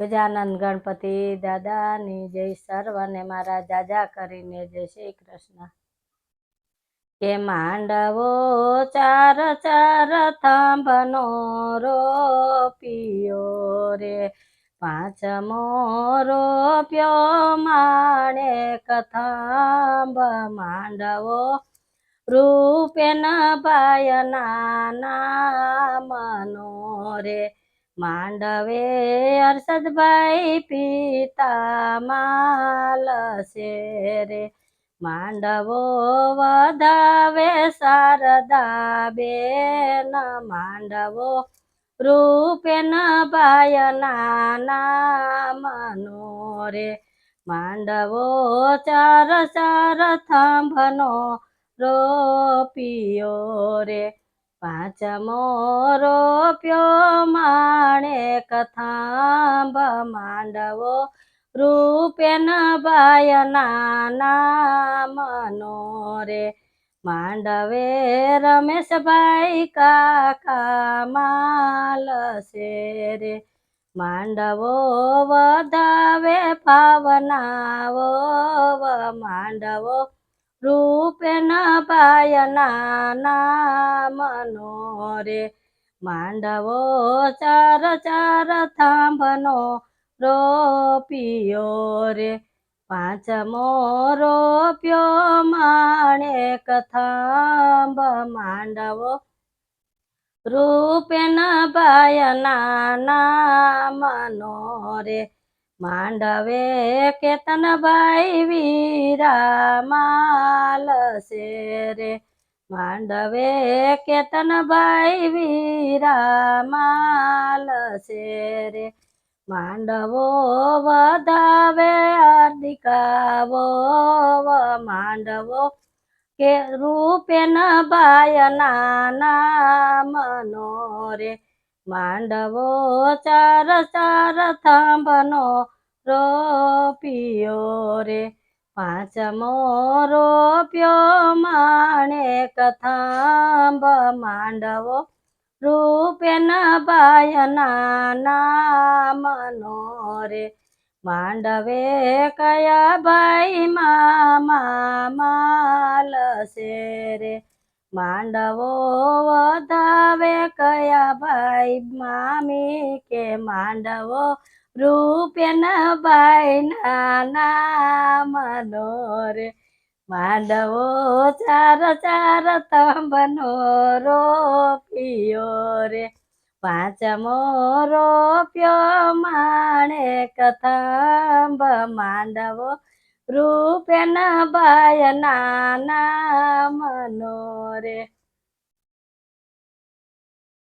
ગજાનંદ ગણપતિ દાદાની જય સર્વને મારા જાજા કરીને જય શ્રી કૃષ્ણ. કે માંડવો ચાર ચાર થાંભનો રોપિયો રે. પાંચમો રોપ્યો માણે કથાંબ માંડવો રૂપેન બાયના નામનો રે. માંડવે હર્ષદભાઈ પિતા માલશે રે. માંડવો વધાવે શારદા બેન. માંડવો રૂપેન બાયના નામનો રે. માંડવો ચાર ચાર થાંભનો રોપિયો રે. પાંચમો રોપ્યો માણે કથાંબ માંડવો. રૂપેન બાયના નામનો રે. માંડવે રમેશભાઈ કાકા માલ રે માંડવો વધાવે, ભાવનાવો માંડવો રૂપેન બાયના નામનો રે. માંડવો ચાર ચાર થાંભનો રોપિયો રે. પાંચમો રોપ્યો માણેક થાંભ. માંડવો રૂપેન બાયના નામનો રે. માંડવે કેતનભાઈ વીરા માલશે રે. માંડવે કેતનભાઈ વીરા માલશે રે. માંડવો વધાવે અધિકાવો માંડવો. કે રૂપેન નાના મનો રે. માંડવો ચાર ચાર થાંભનો રોપિયો રે. પાંચમો રોપ્યો માણે કથાંબ માંડવો રૂપેન બાયના નામનો રે. માંડવે કયા ભાઈ મામા માલશે રે. માંડવો વધાવે કયા ભાઈ? મામી કે માંડવો? રૂપેન ભાઈ નાના રે માંડવો ચાર ચાર તંબનો રોપિયો રે. પાંચમો રોપ્યો માણે કથંબ માંડવો. રૂપેન બાયના નાના રે.